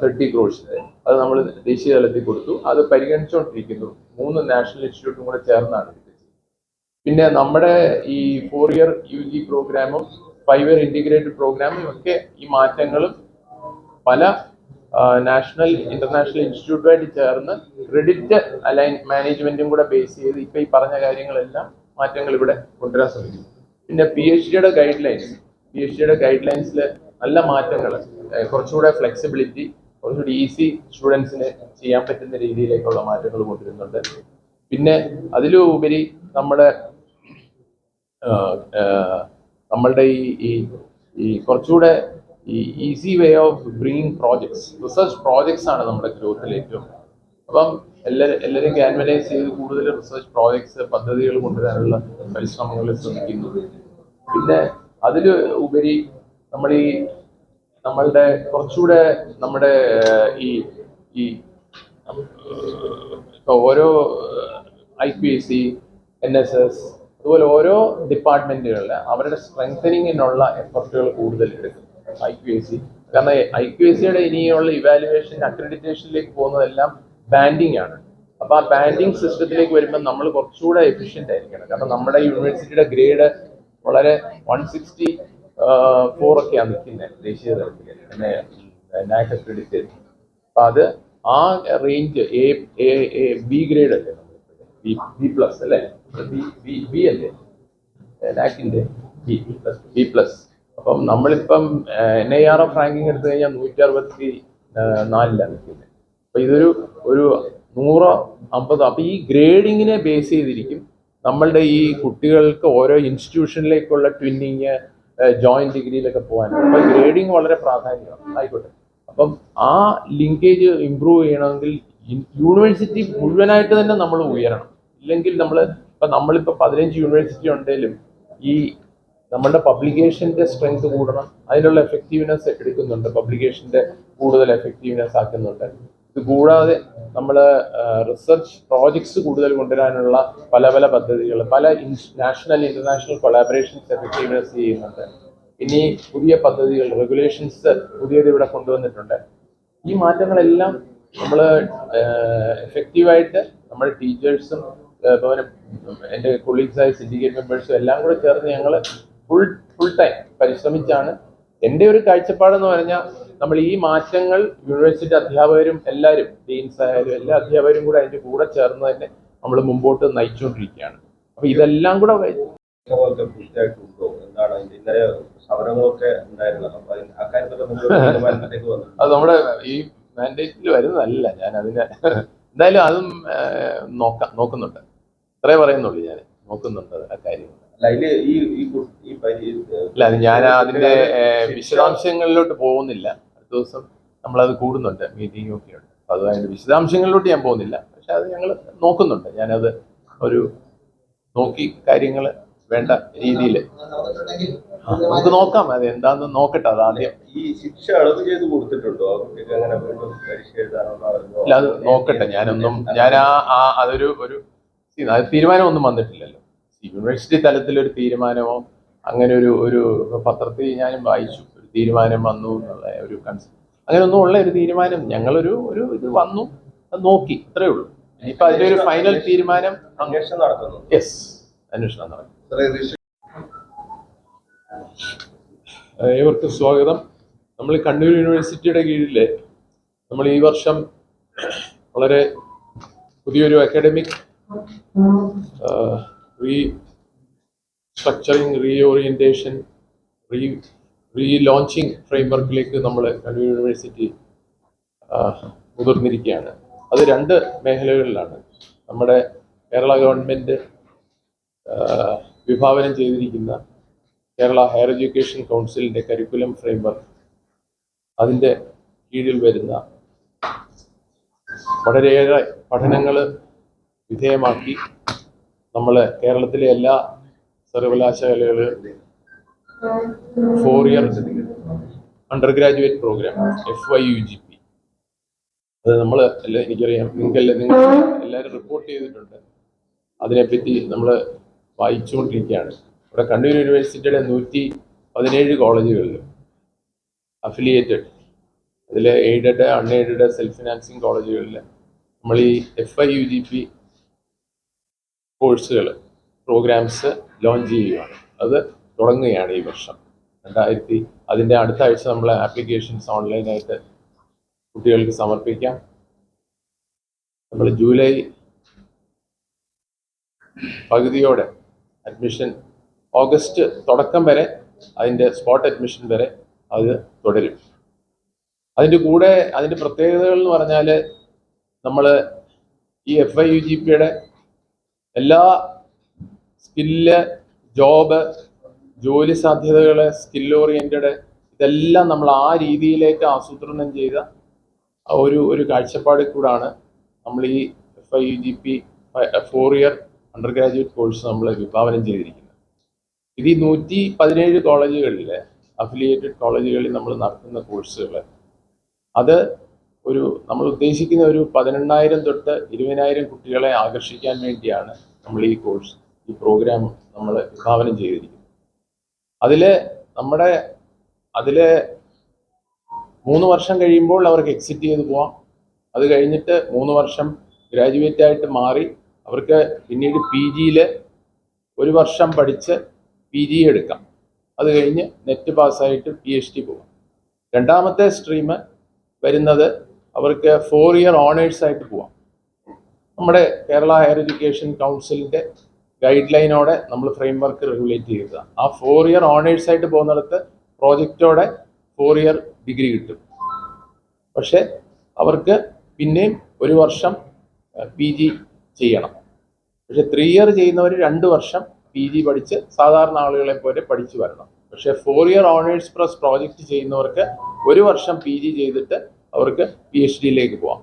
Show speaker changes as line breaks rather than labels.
Thirty crores അത് നമ്മൾ ദേശീയ തലത്തിൽ കൊടുത്തു. അത് പരിഗണിച്ചുകൊണ്ടിരിക്കുന്നു മൂന്ന് നാഷണൽ ഇൻസ്റ്റിറ്റ്യൂട്ടും കൂടെ ചേർന്നാണ് പിന്നെ നമ്മുടെ ഈ ഫോർ ഇയർ യു ജി പ്രോഗ്രാമും ഫൈവ് ഇയർ ഇന്റിഗ്രേറ്റഡ് പ്രോഗ്രാമും ഒക്കെ ഈ മാറ്റങ്ങളും പല നാഷണൽ ഇന്റർനാഷണൽ ഇൻസ്റ്റിറ്റ്യൂട്ടുമായിട്ട് ചേർന്ന് ക്രെഡിറ്റ് അലൈൻ മാനേജ്മെന്റും കൂടെ ബേസ് ചെയ്ത് ഇപ്പൊ ഈ പറഞ്ഞ കാര്യങ്ങളെല്ലാം മാറ്റങ്ങൾ ഇവിടെ കൊണ്ടുവരാൻ ശ്രമിക്കുന്നു. പിന്നെ പി എച്ച് ഡിയുടെ ഗൈഡ് ലൈൻസ് പി എച്ച് ഡിയുടെ ഗൈഡ് ലൈൻസിൽ നല്ല മാറ്റങ്ങൾ. കുറച്ചുകൂടെ ഫ്ലെക്സിബിലിറ്റി കുറച്ചുകൂടി ഈസി സ്റ്റുഡൻസിന് ചെയ്യാൻ പറ്റുന്ന രീതിയിലേക്കുള്ള മാറ്റങ്ങൾ കൊണ്ടുവരുന്നുണ്ട്. പിന്നെ അതിലുപരി നമ്മുടെ നമ്മളുടെ ഈ ഈ ഈ കുറച്ചുകൂടെ ഈ easy way of bringing projects research projects ആണ് നമ്മുടെ ഗ്രോത്തിൽ ഏറ്റവും. അപ്പം എല്ലാവരും എല്ലാവരും ക്യാൻവലൈസ് ചെയ്ത് കൂടുതൽ റിസർച്ച് പ്രോജക്ട്സ് പദ്ധതികൾ കൊണ്ടുവരാനുള്ള പരിശ്രമങ്ങൾ ശ്രമിക്കുന്നു. പിന്നെ അതിൽ ഉപരി നമ്മൾ ഈ നമ്മളുടെ കുറച്ചുകൂടെ നമ്മുടെ ഈ ഈ ഓരോ I P S C N S S അതുപോലെ ഓരോ ഡിപ്പാർട്ട്മെന്റുകളിൽ അവരുടെ സ്ട്രെങ്തനിങ്ങിനുള്ള എഫർട്ടുകൾ കൂടുതൽ എടുക്കും ഐ ക്യു എസ് സി. കാരണം ഐ ക്യു എസ് സിയുടെ ഇനിയുള്ള ഇവാലുവേഷൻ അക്രഡിറ്റേഷനിലേക്ക് പോകുന്നതെല്ലാം ബാൻഡിങ് ആണ് അപ്പൊ ആ ബാൻഡിങ് സിസ്റ്റത്തിലേക്ക് വരുമ്പോൾ നമ്മൾ കുറച്ചുകൂടെ എഫിഷ്യന്റ് ആയിരിക്കണം. കാരണം നമ്മുടെ യൂണിവേഴ്സിറ്റിയുടെ ഗ്രേഡ് വളരെ വൺ സിക്സ്റ്റി ഫോർ ഒക്കെയാണ് നിൽക്കുന്നത്. ദേശീയ തലത്തിൽ പിന്നെ നാക് അക്രഡിറ്റഡ് അപ്പൊ അത് ആ range A A B grade അല്ലേ ബി ബി പ്ലസ് അല്ലേ? ബി ബി ബി അല്ലേ? നാക്കിന്റെ ബി പ്ലസ് ബി പ്ലസ് അപ്പം നമ്മളിപ്പം N I R F ranking എടുത്തു കഴിഞ്ഞാൽ നൂറ്റി അറുപത്തി നാലിലാണ് നിൽക്കുന്നത്. അപ്പൊ ഇതൊരു ഒരു നൂറ് അമ്പത് അപ്പൊ ഈ ഗ്രേഡിങ്ങിനെ ബേസ് ചെയ്തിരിക്കും നമ്മളുടെ ഈ കുട്ടികൾക്ക് ഓരോ ഇൻസ്റ്റിറ്റ്യൂഷനിലേക്കുള്ള ട്വിന്നിങ് ജോയിന്റ് ഡിഗ്രിയിലൊക്കെ പോകാൻ. അപ്പൊ ഗ്രേഡിങ് വളരെ പ്രാധാന്യമാണ് ആയിക്കോട്ടെ. അപ്പം ആ ലിങ്കേജ് ഇമ്പ്രൂവ് ചെയ്യണമെങ്കിൽ യൂണിവേഴ്സിറ്റി മുഴുവനായിട്ട് തന്നെ നമ്മൾ ഉയരണം. ഇല്ലെങ്കിൽ നമ്മൾ ഇപ്പൊ നമ്മളിപ്പോ പതിനഞ്ച് യൂണിവേഴ്സിറ്റി ഉണ്ടെങ്കിലും ഈ നമ്മളുടെ പബ്ലിക്കേഷന്റെ സ്ട്രെങ്ത് കൂടണം. അതിനുള്ള എഫക്റ്റീവ്നെസ് എടുക്കുന്നുണ്ട്. പബ്ലിക്കേഷന്റെ കൂടുതൽ എഫക്റ്റീവ്നെസ് ആക്കുന്നുണ്ട്. ഇത് കൂടാതെ നമ്മൾ റിസർച്ച് പ്രോജക്ട്സ് കൂടുതൽ കൊണ്ടുവരാനുള്ള പല പല പദ്ധതികൾ പല നാഷണൽ ഇന്റർനാഷണൽ കൊളാബറേഷൻസ് എഫക്റ്റീവ്നെസ് ചെയ്യുന്നുണ്ട്. ഇനി പുതിയ പദ്ധതികൾ റെഗുലേഷൻസ് പുതിയത് ഇവിടെ കൊണ്ടുവന്നിട്ടുണ്ട്. ഈ മാറ്റങ്ങളെല്ലാം നമ്മൾ എഫക്റ്റീവായിട്ട് നമ്മുടെ ടീച്ചേഴ്സും അതുപോലെ എന്റെ കൊളീഗ്സായ സിൻഡിക്കേറ്റ് മെമ്പേഴ്സും എല്ലാം കൂടെ ചേർന്ന് ഞങ്ങൾ ഫുൾ ഫുൾ ടൈം പരിശ്രമിച്ചാണ് എന്റെ ഒരു കാഴ്ചപ്പാടെന്ന് പറഞ്ഞാൽ നമ്മൾ ഈ മാറ്റങ്ങൾ യൂണിവേഴ്സിറ്റി അധ്യാപകരും എല്ലാവരും ഡീൻസ് ആയാലും എല്ലാ അധ്യാപകരും കൂടെ അതിന്റെ കൂടെ ചേർന്ന് തന്നെ നമ്മൾ മുമ്പോട്ട് നയിച്ചുകൊണ്ടിരിക്കുകയാണ്. അപ്പൊ ഇതെല്ലാം കൂടെ
അതിന്റെ
അത് നമ്മുടെ ഈ മാൻഡേറ്റിൽ വരുന്നതല്ല. ഞാൻ അതിനെ എന്തായാലും അതും നോക്കാം നോക്കുന്നുണ്ട്. അത്രേ പറയുന്നുള്ളൂ ഞാൻ. നോക്കുന്നുണ്ട് ആ കാര്യം.
അല്ല
ഞാൻ അതിന്റെ വിശദാംശങ്ങളിലോട്ട് പോകുന്നില്ല. ദിവസം നമ്മളത് കൂടുന്നുണ്ട് മീറ്റിംഗ് ഒക്കെ ഉണ്ട് അത് അതിന്റെ വിശദാംശങ്ങളിലോട്ട് ഞാൻ പോകുന്നില്ല. പക്ഷെ അത് ഞങ്ങൾ നോക്കുന്നുണ്ട്. ഞാനത് ഒരു നോക്കി കാര്യങ്ങൾ വേണ്ട രീതിയിൽ നമുക്ക് നോക്കാം അത് എന്താന്ന് നോക്കട്ടെ അത് ആദ്യം.
ഈ ശിക്ഷ അളവ് ചെയ്ത് കൊടുത്തിട്ടുണ്ടോ?
ഇല്ല അത് നോക്കട്ടെ. ഞാനൊന്നും ഞാൻ ആ ആ അതൊരു ഒരു തീരുമാനം ഒന്നും വന്നിട്ടില്ലല്ലോ. യൂണിവേഴ്സിറ്റി തലത്തിലൊരു തീരുമാനമോ അങ്ങനെ ഒരു ഒരു പത്രത്തിൽ ഞാനും വായിച്ചു. തീരുമാനം വന്നു എന്നുള്ള ഒരു കൺസ് അങ്ങനെയൊന്നും ഉള്ള ഒരു തീരുമാനം ഞങ്ങളൊരു ഒരു ഇത് വന്നു നോക്കി അത്രേ ഉള്ളൂ. ഇപ്പൊ അതിന്റെ ഒരു ഫൈനൽ തീരുമാനം
അന്വേഷണം നടത്തുന്നു
യെസ് അന്വേഷണം നടക്കും ഏഹ് ഏവർക്കും സ്വാഗതം. നമ്മൾ കണ്ണൂർ യൂണിവേഴ്സിറ്റിയുടെ കീഴിൽ നമ്മൾ ഈ വർഷം വളരെ പുതിയൊരു academic restructuring reorientation re relaunching ഫ്രെയിംവർക്കിലേക്ക് നമ്മൾ കണ്ണൂർ യൂണിവേഴ്സിറ്റി മുതിർന്നിരിക്കുകയാണ്. അത് രണ്ട് മേഖലകളിലാണ്. നമ്മുടെ കേരള ഗവൺമെന്റ് വിഭാവനം ചെയ്തിരിക്കുന്ന കേരള ഹയർ എഡ്യൂക്കേഷൻ കൗൺസിലിന്റെ കരിക്കുലം ഫ്രെയിംവർക്ക് അതിന്റെ കീഴിൽ വരുന്ന വളരെയേറെ പഠനങ്ങൾ വിധേയമാക്കി നമ്മൾ കേരളത്തിലെ എല്ലാ സർവകലാശാലകളിലും four year undergraduate programme F Y U G P അത് നമ്മൾ എനിക്കറിയാം. നിങ്ങൾക്കെല്ലാം നിങ്ങൾ എല്ലാവരും റിപ്പോർട്ട് ചെയ്തിട്ടുണ്ട്. അതിനെപ്പറ്റി നമ്മൾ വായിച്ചുകൊണ്ടിരിക്കുകയാണ്. ഇവിടെ കണ്ണൂർ യൂണിവേഴ്സിറ്റിയുടെ നൂറ്റി പതിനേഴ് കോളേജുകളിൽ അഫിലിയേറ്റഡ് അതിൽ എയ്ഡഡ് അൺഎയ്ഡഡ് സെൽഫ് ഫിനാൻസിങ് കോളേജുകളിൽ നമ്മൾ ഈ F I U G P കോഴ്സുകൾ പ്രോഗ്രാംസ് ലോഞ്ച് ചെയ്യുകയാണ്. അത് തുടങ്ങുകയാണ് ഈ വർഷം. രണ്ടായിരത്തി അതിന്റെ അടുത്ത ആഴ്ച നമ്മൾ ആപ്ലിക്കേഷൻസ് ഓൺലൈനായിട്ട് കുട്ടികൾക്ക് സമർപ്പിക്കാം. നമ്മൾ ജൂലൈ പകുതിയോടെ അഡ്മിഷൻ ഓഗസ്റ്റ് തുടക്കം വരെ അതിന്റെ സ്പോട്ട് അഡ്മിഷൻ വരെ അത് തുടരും. അതിന്റെ കൂടെ അതിന്റെ പ്രത്യേകതകൾ എന്ന് പറഞ്ഞാൽ നമ്മൾ ഈ എഫ് ഐ യു ജി പിയുടെ എല്ലാ സ്കില്ല് ജോബ് ജോലി സാധ്യതകൾ സ്കിൽ ഓറിയന്റഡ് ഇതെല്ലാം നമ്മൾ ആ രീതിയിലേക്ക് ആസൂത്രണം ചെയ്ത ഒരു ഒരു കാഴ്ചപ്പാടിൽ കൂടാണ് നമ്മൾ ഈ F I U G P four year undergraduate course നമ്മൾ വിഭാവനം ചെയ്തിരിക്കുന്നത്. ഇത് ഈ നൂറ്റി പതിനേഴ് കോളേജുകളിൽ അഫിലിയേറ്റഡ് കോളേജുകളിൽ നമ്മൾ നടത്തുന്ന കോഴ്സുകൾ അത് ഒരു നമ്മൾ ഉദ്ദേശിക്കുന്ന ഒരു പതിനെണ്ണായിരം തൊട്ട് ഇരുപതിനായിരം കുട്ടികളെ ആകർഷിക്കാൻ വേണ്ടിയാണ് നമ്മൾ ഈ കോഴ്സ് ഈ പ്രോഗ്രാം നമ്മൾ വിഭാവനം ചെയ്തിരിക്കുന്നത്. അതിൽ നമ്മുടെ അതിൽ മൂന്ന് വർഷം കഴിയുമ്പോൾ അവർക്ക് എക്സിറ്റ് ചെയ്ത് പോവാം. അത് കഴിഞ്ഞിട്ട് മൂന്ന് വർഷം ഗ്രാജുവേറ്റ് ആയിട്ട് മാറി അവർക്ക് പിന്നീട് പി ജിയിൽ ഒരു വർഷം പഠിച്ച് പി ജി എടുക്കാം. അത് കഴിഞ്ഞ് നെറ്റ് പാസ്സായിട്ട് പി എച്ച് ഡി പോകാം രണ്ടാമത്തെ സ്ട്രീം വരുന്നത് അവർക്ക് ഫോർ ഇയർ ഓണേഴ്സ് ആയിട്ട് പോവാം. നമ്മുടെ കേരള ഹയർ എഡ്യൂക്കേഷൻ കൗൺസിലിന്റെ ഗൈഡ് ലൈനോടെ നമ്മൾ ഫ്രെയിം വർക്ക് റെഗുലേറ്റ് ചെയ്യുക ആ ഫോർ ഇയർ ഓണേഴ്സ് ആയിട്ട് പോകുന്നിടത്ത് പ്രോജക്റ്റോടെ ഫോർ ഇയർ ഡിഗ്രി കിട്ടും. പക്ഷെ അവർക്ക് പിന്നെയും ഒരു വർഷം പി ജി ചെയ്യണം. പക്ഷെ ത്രീ ഇയർ ചെയ്യുന്നവർ രണ്ട് വർഷം പി ജി പഠിച്ച് സാധാരണ ആളുകളെ പോലെ പഠിച്ചു വരണം. പക്ഷെ four year honours plus project ചെയ്യുന്നവർക്ക് ഒരു വർഷം പി ജി ചെയ്തിട്ട് അവർക്ക് പി എച്ച് ഡിയിലേക്ക് പോവാം.